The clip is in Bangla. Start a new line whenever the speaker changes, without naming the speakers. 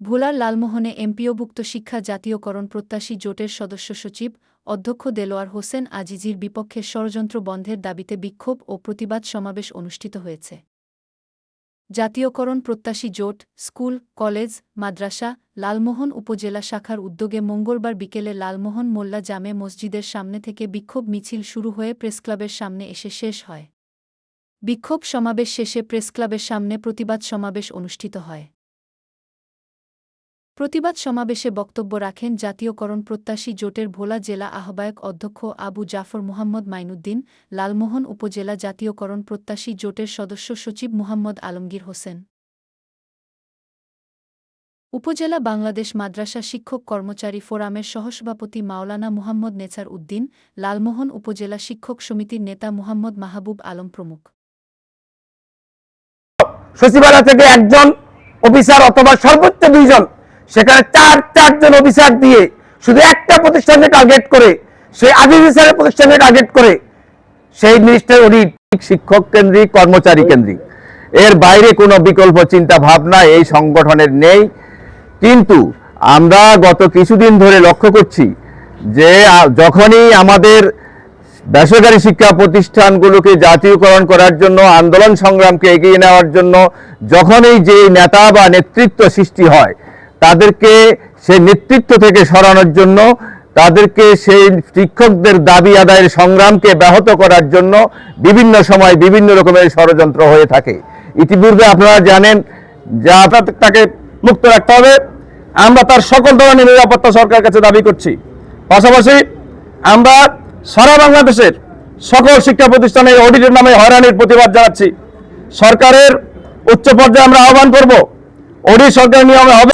ভোলার লালমোহনে এমপিওভুক্ত শিক্ষা জাতীয়করণ প্রত্যাশী জোটের সদস্য সচিব, অধ্যক্ষ দেলোয়ার হোসেন আজিজির বিপক্ষে ষড়যন্ত্র বন্ধের দাবিতে বিক্ষোভ ও প্রতিবাদ সমাবেশ অনুষ্ঠিত হয়েছে। জাতীয়করণ প্রত্যাশী জোট, স্কুল, কলেজ, মাদ্রাসা, লালমোহন উপজেলা শাখার উদ্যোগে মঙ্গলবার বিকেলে লালমোহন মোল্লা জামে মসজিদের সামনে থেকে বিক্ষোভ মিছিল শুরু হয়ে প্রেসক্লাবের সামনে এসে শেষ হয়। বিক্ষোভ সমাবেশ শেষে প্রেসক্লাবের সামনে প্রতিবাদ সমাবেশ অনুষ্ঠিত হয়। প্রতিবাদ সমাবেশে বক্তব্য রাখেন জাতীয়করণ প্রত্যাশী জোটের ভোলা জেলা আহ্বায়ক অধ্যক্ষ আবু জাফর মুহাম্মদ মাইনুদ্দিন, লালমোহন উপজেলা জাতীয়করণ প্রত্যাশী জোটের সদস্য সচিব মুহাম্মদ আলমগীর হোসেন। উপজেলা বাংলাদেশ মাদ্রাসা শিক্ষক কর্মচারী ফোরামের সহসভাপতি মাওলানা মুহাম্মদ নেছার উদ্দিন, লালমোহন উপজেলা শিক্ষক সমিতির নেতা মুহাম্মদ মাহবুব আলম প্রমুখ।
সচিবালয় থেকে একজন অফিসার অথবা সর্বোচ্চ দুইজন সেখানে চার, চারজন অফিসার দিয়ে শুধু একটা প্রতিষ্ঠানকে টার্গেট করে, সেই আদিল স্যারের টার্গেট করে, সেই মিনিস্টার উনি শিক্ষক কেন্দ্রিক, কর্মচারী কেন্দ্রিক। এর বাইরে কোনো বিকল্প চিন্তা ভাবনা এই সংগঠনের নেই। কিন্তু আমরা গত কিছুদিন ধরে লক্ষ্য করছি যে যখনই আমাদের বেসরকারি শিক্ষা প্রতিষ্ঠানগুলোকে জাতীয়করণ করার জন্য, আন্দোলন সংগ্রামকে এগিয়ে নেওয়ার জন্য, যখনই যে নেতা বা নেতৃত্ব সৃষ্টি হয় তাদেরকে সেই নেতৃত্ব থেকে সরানোর জন্য, তাদেরকে সেই শিক্ষকদের দাবি আদায়ের সংগ্রামকে ব্যাহত করার জন্য বিভিন্ন সময় বিভিন্ন রকমের ষড়যন্ত্র হয়ে থাকে। ইতিপূর্বে আপনারা জানেন যে তাকে মুক্ত রাখতে হবে। আমরা তার সকল ধরনের নিরাপত্তা সরকারের কাছে দাবি করছি। পাশাপাশি আমরা সারা বাংলাদেশের সকল শিক্ষা প্রতিষ্ঠানের অডিটের নামে হয়রানির প্রতিবাদ জানাচ্ছি। সরকারের উচ্চ পর্যায়ে আমরা আহ্বান করব অডিট সরকারের নিয়মে হবে।